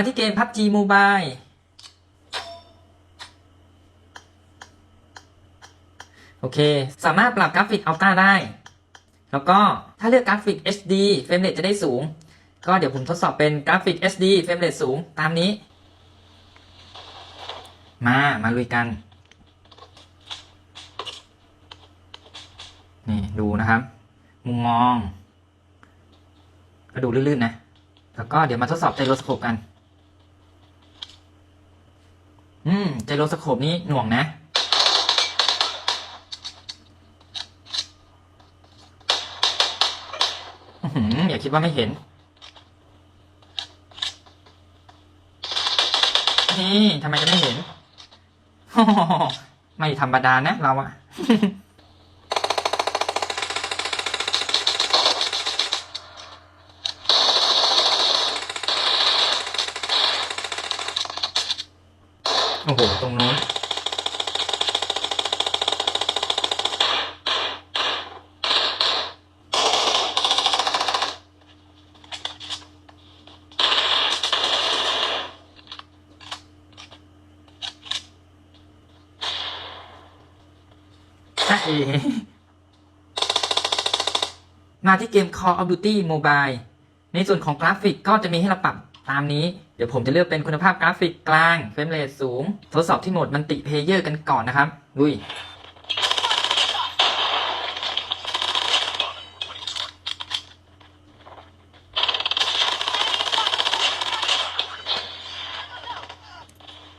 มาที่เกม PUBG Mobile โอเค สามารถปรับกราฟิกอัลตร้าได้ แล้วก็ถ้าเลือกกราฟิก HD เฟรมเรทจะได้สูง ก็เดี๋ยวผมทดสอบเป็นกราฟิก HD เฟรมเรทสูงตามนี้ มา มาลุยกัน นี่ดูนะครับ มุมมอง ก็ดูลื่นๆนะ แล้วก็เดี๋ยวมาทดสอบไจโรสโคปกัน อืม ไจโรสโคปนี้หน่วงนะอื้อหืออย่าคิดว่าไม่เห็น นี่ทำไมจะไม่เห็น ไม่ธรรมดานะเราอะ โอ้โห ตรงนู้นจ้าเอมาที่เกม Call of Duty Mobile ในส่วนของกราฟิกก็จะมีให้เราปรับตามนี้ เดี๋ยวผมจะเลือกเป็นคุณภาพกราฟิกกลางเฟรมเรทสูง ทดสอบที่โหมดมันติเพเยอร์กันก่อนนะครับลุย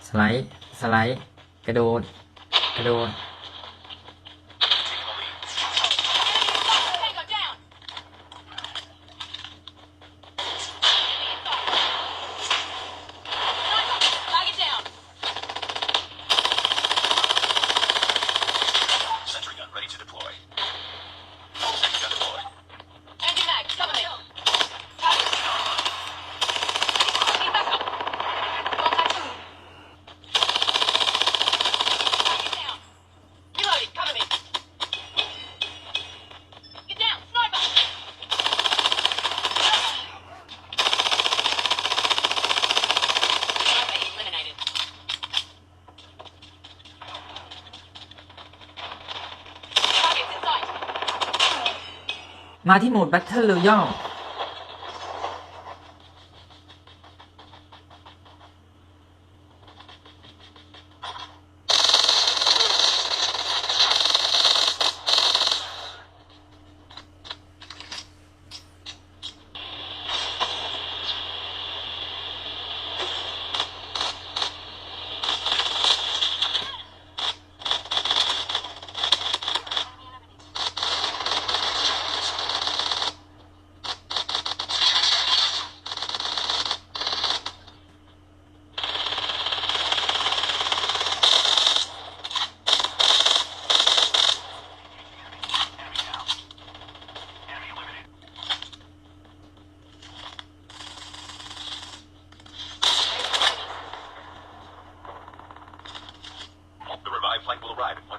สไลด์ สไลด์ กระโดด กระโดด มาที่โหมด Battle Royale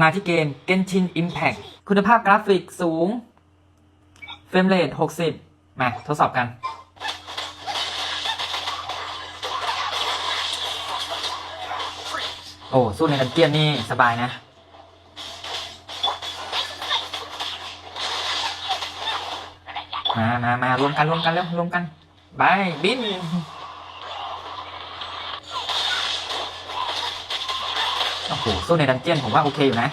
มาที่เกม Genshin Impact คุณภาพกราฟิกสูง เฟรมเรท60 มาทดสอบกัน โอ้ สู้ในดันเจียนนี่สบายนะ มามามา รวมกัน รวมกันแล้วรวมกัน ไป บิน โอ้โหสู้ในดันเจียนผมว่าโอเคอยู่นะ